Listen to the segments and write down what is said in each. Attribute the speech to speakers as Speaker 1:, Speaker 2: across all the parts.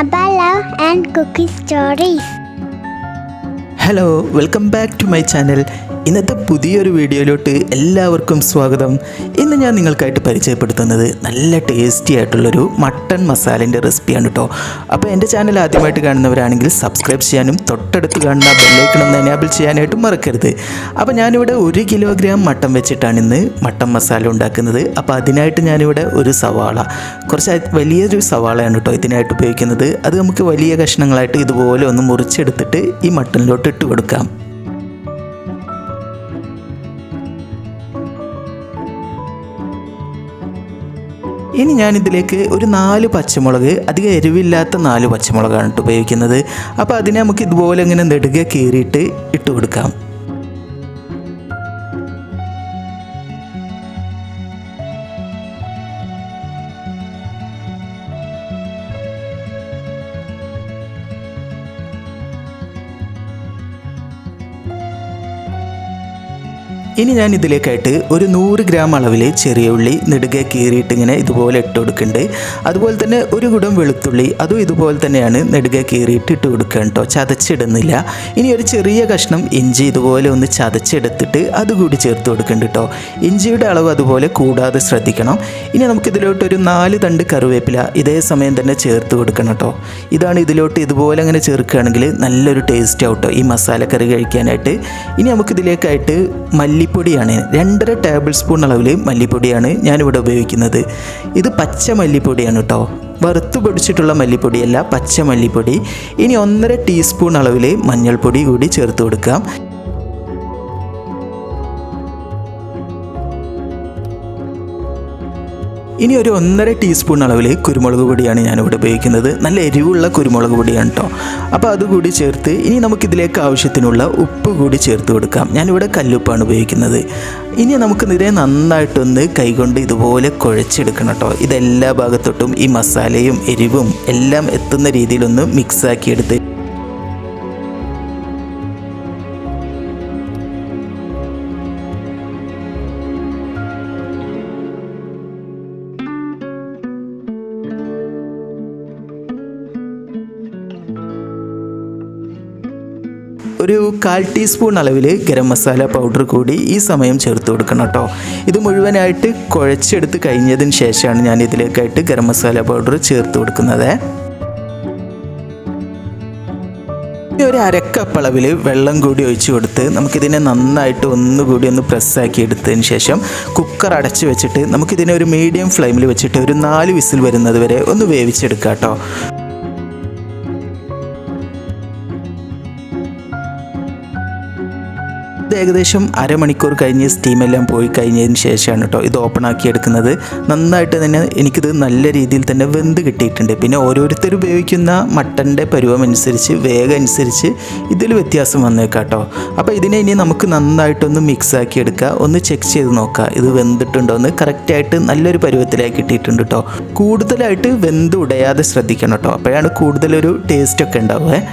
Speaker 1: Abba Love and Cookie Stories.
Speaker 2: Hello welcome back to my channel ഇന്നത്തെ പുതിയൊരു വീഡിയോയിലോട്ട് എല്ലാവർക്കും സ്വാഗതം. ഇന്ന് ഞാൻ നിങ്ങൾക്കായിട്ട് പരിചയപ്പെടുത്തുന്നത് നല്ല ടേസ്റ്റി ആയിട്ടുള്ളൊരു മട്ടൺ മസാലേന്റെ റെസിപ്പിയാണ് കേട്ടോ അപ്പോൾ എന്റെ ചാനൽ ആദ്യമായിട്ട് കാണുന്നവരാണെങ്കിൽ സബ്സ്ക്രൈബ് ചെയ്യാനും തൊട്ടടുത്ത് കാണുന്ന ബെല്ലൈക്കൺ ഒന്ന് എനാബിൾ ചെയ്യാനായിട്ടും മറക്കരുത്. അപ്പോൾ ഞാനിവിടെ ഒരു കിലോഗ്രാം മട്ടൺ വെച്ചിട്ടാണ് ഇന്ന് മട്ടൺ മസാല ഉണ്ടാക്കുന്നത്. അപ്പോൾ അതിനായിട്ട് ഞാനിവിടെ ഒരു സവാള. കുറച്ച് വലിയൊരു സവാളയാണ് കേട്ടോ ഇതിനായിട്ട് ഉപയോഗിക്കുന്നത്. അത് നമുക്ക് വലിയ കഷ്ണങ്ങളായിട്ട് ഇതുപോലെ ഒന്ന് മുറിച്ചെടുത്തിട്ട് ഈ മട്ടണിലോട്ട് ഇട്ട് കൊടുക്കാം. ഇനി ഞാൻ ഇതിലേക്ക് ഒരു നാല് പച്ചമുളക് അധികം എരിവില്ലാത്ത നാല് പച്ചമുളകാണ് ഉപയോഗിക്കുന്നത്. അപ്പോൾ അതിനെ നമുക്ക് ഇതുപോലെ ഇങ്ങനെ നെടുകെ കീറിയിട്ട് ഇട്ട് കൊടുക്കാം ഇനി ഞാൻ ഇതിലേക്കായിട്ട് ഒരു നൂറ് ഗ്രാം അളവിൽ ചെറിയ ഉള്ളി നെടുകെ കീറിയിട്ട് ഇങ്ങനെ ഇതുപോലെ ഇട്ട് കൊടുക്കുന്നുണ്ട് അതുപോലെ തന്നെ ഒരു കുടം വെളുത്തുള്ളി അതും ഇതുപോലെ തന്നെയാണ് നെടുകെ കീറിയിട്ട് ഇട്ട് കൊടുക്കുക കേട്ടോ ചതച്ചിടുന്നില്ല. ഇനി ഒരു ചെറിയ കഷ്ണം ഇഞ്ചി ഇതുപോലെ ഒന്ന് ചതച്ചെടുത്തിട്ട് അതുകൂടി ചേർത്ത് കൊടുക്കുന്നുണ്ട് കേട്ടോ ഇഞ്ചിയുടെ അളവ് അതുപോലെ കൂടാതെ ശ്രദ്ധിക്കണം. ഇനി നമുക്കിതിലോട്ട് ഒരു നാല് തണ്ട് കറിവേപ്പില ഇതേ സമയം തന്നെ ചേർത്ത് കൊടുക്കണം കേട്ടോ ഇതാണ് ഇതിലോട്ട് ഇതുപോലെ അങ്ങനെ ചേർക്കുകയാണെങ്കിൽ നല്ലൊരു ടേസ്റ്റ് ആവട്ടോ ഈ മസാലക്കറി കഴിക്കാനായിട്ട്. ഇനി നമുക്കിതിലേക്കായിട്ട് മല്ലിപ്പൊടിയാണ്. രണ്ടര ടേബിൾ സ്പൂൺ അളവിൽ മല്ലിപ്പൊടിയാണ് ഞാനിവിടെ ഉപയോഗിക്കുന്നത്. ഇത് പച്ച മല്ലിപ്പൊടിയാണ് കേട്ടോ വറുത്ത് പൊടിച്ചിട്ടുള്ള മല്ലിപ്പൊടിയല്ല പച്ച മല്ലിപ്പൊടി. ഇനി ഒന്നര ടീസ്പൂൺ അളവിൽ മഞ്ഞൾപ്പൊടി കൂടി ചേർത്ത് കൊടുക്കാം. ഇനി ഒരു ഒന്നര ടീസ്പൂൺ അളവിൽ കുരുമുളക് പൊടിയാണ് ഞാനിവിടെ ഉപയോഗിക്കുന്നത്. നല്ല എരിവുള്ള കുരുമുളക് പൊടിയാണ് കേട്ടോ അപ്പോൾ അതുകൂടി ചേർത്ത് ഇനി നമുക്കിതിലേക്ക് ആവശ്യത്തിനുള്ള ഉപ്പ് കൂടി ചേർത്ത് കൊടുക്കാം. ഞാനിവിടെ കല്ലുപ്പാണ് ഉപയോഗിക്കുന്നത്. ഇനി നമുക്ക് നിരെ നന്നായിട്ടൊന്ന് കൈകൊണ്ട് ഇതുപോലെ കുഴച്ചെടുക്കണം കേട്ടോ ഇതെല്ലാ ഭാഗത്തോട്ടും ഈ മസാലയും എരിവും എല്ലാം എത്തുന്ന രീതിയിലൊന്ന് മിക്സാക്കി ഒരു കാൽ ടീസ്പൂൺ അളവിൽ ഗരം മസാല പൗഡർ കൂടി ഈ സമയം ചേർത്ത് കൊടുക്കണം കേട്ടോ. ഇത് മുഴുവനായിട്ട് കുഴച്ചെടുത്ത് കഴിഞ്ഞതിന് ശേഷമാണ് ഞാൻ ഇതിലേക്കായിട്ട് ഗരം മസാല പൗഡർ ചേർത്ത് കൊടുക്കുന്നത്. ഒരു അരക്കപ്പ് അളവിൽ വെള്ളം കൂടി ഒഴിച്ചു കൊടുത്ത് നമുക്കിതിനെ നന്നായിട്ട് ഒന്നുകൂടി ഒന്ന് പ്രസ്സാക്കി എടുത്തതിന് ശേഷം കുക്കർ അടച്ചു വെച്ചിട്ട് നമുക്കിതിനെ ഒരു മീഡിയം ഫ്ലെയിമിൽ വെച്ചിട്ട് ഒരു നാല് വിസിൽ വരുന്നത് വരെ ഒന്ന് വേവിച്ചെടുക്കാം കേട്ടോ. ഇത് ഏകദേശം അരമണിക്കൂർ കഴിഞ്ഞ് സ്റ്റീമെല്ലാം പോയി കഴിഞ്ഞതിന് ശേഷമാണ് കേട്ടോ ഇത് ഓപ്പൺ ആക്കി എടുക്കുന്നത്. നന്നായിട്ട് തന്നെ എനിക്കിത് നല്ല രീതിയിൽ തന്നെ വെന്ത് കിട്ടിയിട്ടുണ്ട്. പിന്നെ ഓരോരുത്തർ ഉപയോഗിക്കുന്ന മട്ടന്റെ പരുവം അനുസരിച്ച് വേഗം അനുസരിച്ച് ഇതിൽ വ്യത്യാസം വന്നേക്കാം കേട്ടോ. അപ്പോൾ ഇതിനെ ഇനി നമുക്ക് നന്നായിട്ടൊന്ന് മിക്സ് ആക്കി എടുക്കുക. ഒന്ന് ചെക്ക് ചെയ്ത് നോക്കുക. ഇത് വെന്തിട്ടുണ്ടോ എന്ന് കറക്റ്റായിട്ട് നല്ലൊരു പരുവത്തിലായി കിട്ടിയിട്ടുണ്ട് കേട്ടോ. കൂടുതലായിട്ട് വെന്ത് ഉടയാതെ ശ്രദ്ധിക്കണം കേട്ടോ. അപ്പോഴാണ് കൂടുതലൊരു ടേസ്റ്റ് ഒക്കെ ഉണ്ടാവുക.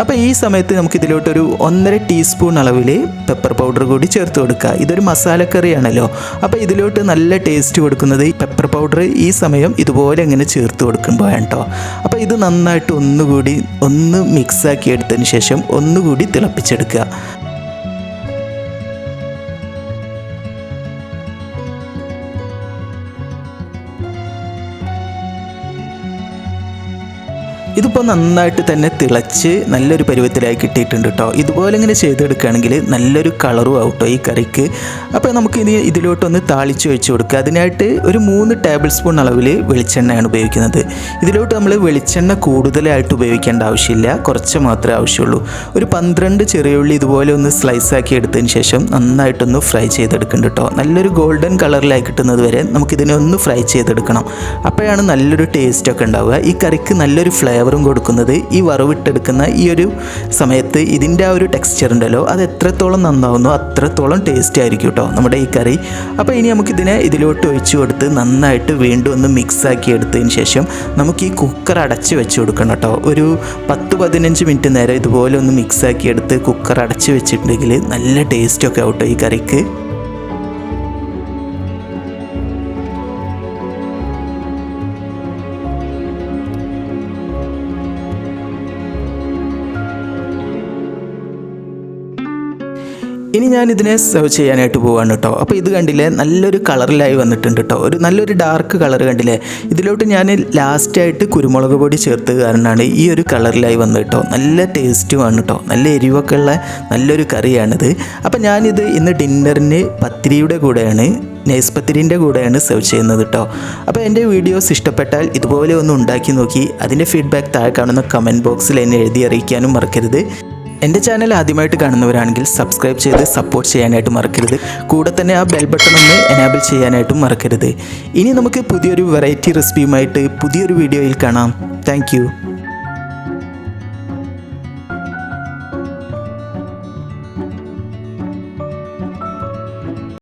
Speaker 2: അപ്പോൾ ഈ സമയത്ത് നമുക്കിതിലോട്ടൊരു ഒന്നര ടീസ്പൂൺ അളവിൽ പെപ്പർ പൗഡർ കൂടി ചേർത്ത് കൊടുക്കുക. ഇതൊരു മസാലക്കറിയാണല്ലോ അപ്പോൾ ഇതിലോട്ട് നല്ല ടേസ്റ്റ് കൊടുക്കുന്നത് ഈ പെപ്പർ പൗഡർ ഈ സമയം ഇതുപോലെ ഇങ്ങനെ ചേർത്ത് കൊടുക്കുമ്പോൾ കേട്ടോ അപ്പോൾ ഇത് നന്നായിട്ട് ഒന്നുകൂടി ഒന്ന് മിക്സാക്കി എടുത്തതിന് ശേഷം ഒന്നുകൂടി തിളപ്പിച്ചെടുക്കുക. ഇതിപ്പോൾ നന്നായിട്ട് തന്നെ തിളച്ച് നല്ലൊരു പരുവത്തിലായി കിട്ടിയിട്ടുണ്ട് കേട്ടോ ഇതുപോലെ ഇങ്ങനെ ചെയ്തെടുക്കുകയാണെങ്കിൽ നല്ലൊരു കളറും ആവും കേട്ടോ ഈ കറിക്ക്. അപ്പോൾ നമുക്ക് ഇനി ഇതിലോട്ടൊന്ന് താളിച്ച് ഒഴിച്ച് കൊടുക്കുക. അതിനായിട്ട് ഒരു മൂന്ന് ടേബിൾ സ്പൂൺ അളവിൽ വെളിച്ചെണ്ണയാണ് ഉപയോഗിക്കുന്നത്. ഇതിലോട്ട് നമ്മൾ വെളിച്ചെണ്ണ കൂടുതലായിട്ട് ഉപയോഗിക്കേണ്ട ആവശ്യമില്ല. കുറച്ച് മാത്രമേ ആവശ്യമുള്ളൂ. ഒരു പന്ത്രണ്ട് ചെറിയുള്ളി ഇതുപോലെ ഒന്ന് സ്ലൈസ് ആക്കി എടുത്തതിന് ശേഷം നന്നായിട്ടൊന്ന് ഫ്രൈ ചെയ്തെടുക്കുന്നുണ്ട് കേട്ടോ നല്ലൊരു ഗോൾഡൻ കളറിലായി കിട്ടുന്നത് വരെ നമുക്കിതിനെ ഒന്ന് ഫ്രൈ ചെയ്തെടുക്കണം. അപ്പോഴാണ് നല്ലൊരു ടേസ്റ്റ് ഒക്കെ ഉണ്ടാവുക. ഈ കറിക്ക് നല്ലൊരു ഫ്ലേവറും കൊടുക്കുന്നത് ഈ വറവിട്ടെടുക്കുന്ന ഈ ഒരു സമയത്ത് ഇതിന്റെ ആ ഒരു ടെക്സ്ചർ ഉണ്ടല്ലോ അത് എത്രത്തോളം നന്നാവുന്നു അത്രത്തോളം ടേസ്റ്റ് ആയിരിക്കും കേട്ടോ നമ്മുടെ ഈ കറി. അപ്പോൾ ഇനി നമുക്കിതിനെ ഇതിലോട്ട് ഒഴിച്ചു കൊടുത്ത് നന്നായിട്ട് വീണ്ടും ഒന്ന് മിക്സ് ആക്കി എടുത്തതിന് ശേഷം നമുക്ക് ഈ കുക്കർ അടച്ച് വെച്ച് കൊടുക്കണം കേട്ടോ ഒരു പത്ത് പതിനഞ്ച് മിനിറ്റ് നേരം ഇതുപോലെ ഒന്ന് മിക്സ് ആക്കി എടുത്ത് കുക്കർ അടച്ച് വെച്ചിട്ടുണ്ടെങ്കിൽ നല്ല ടേസ്റ്റൊക്കെ ആവട്ടോ ഈ കറിക്ക്. ഇനി ഞാൻ ഇതിനെ സെർവ് ചെയ്യാനായിട്ട് പോവാണ് കേട്ടോ അപ്പോൾ ഇത് കണ്ടില്ലേ നല്ലൊരു കളറിലായി വന്നിട്ടുണ്ട് കേട്ടോ ഒരു നല്ലൊരു ഡാർക്ക് കളർ കണ്ടില്ലേ? ഇതിലോട്ട് ഞാൻ ലാസ്റ്റായിട്ട് കുരുമുളക് പൊടി ചേർത്ത് കാരണമാണ് ഈ ഒരു കളറിലായി വന്നത് കേട്ടോ നല്ല ടേസ്റ്റുമാണ് കേട്ടോ നല്ല എരിവൊക്കെ ഉള്ള നല്ലൊരു കറിയാണിത്. അപ്പോൾ ഞാനിത് ഇന്ന് ഡിന്നറിന് പത്തിരിയുടെ കൂടെയാണ് നൈസ് പത്തിരിന്റെ കൂടെയാണ് സെർവ് ചെയ്യുന്നത് കേട്ടോ അപ്പോൾ എന്റെ വീഡിയോസ് ഇഷ്ടപ്പെട്ടാൽ ഇതുപോലെ ഒന്ന് ഉണ്ടാക്കി നോക്കി അതിന്റെ ഫീഡ്ബാക്ക് താഴെ കാണുന്ന കമന്റ് ബോക്സിൽ എന്നെ എഴുതി അറിയിക്കാനും മറക്കരുത്. എന്റെ ചാനൽ ആദ്യമായിട്ട് കാണുന്നവരാണെങ്കിൽ സബ്സ്ക്രൈബ് ചെയ്ത് സപ്പോർട്ട് ചെയ്യാനായിട്ട് മറക്കരുത്. കൂടെ തന്നെ ആ ബെൽ ബട്ടൺ ഒന്ന് എനാബിൾ ചെയ്യാനായിട്ടും മറക്കരുത്. ഇനി നമുക്ക് പുതിയൊരു വെറൈറ്റി റെസിപ്പിയുമായിട്ട് പുതിയൊരു വീഡിയോയിൽ കാണാം. താങ്ക്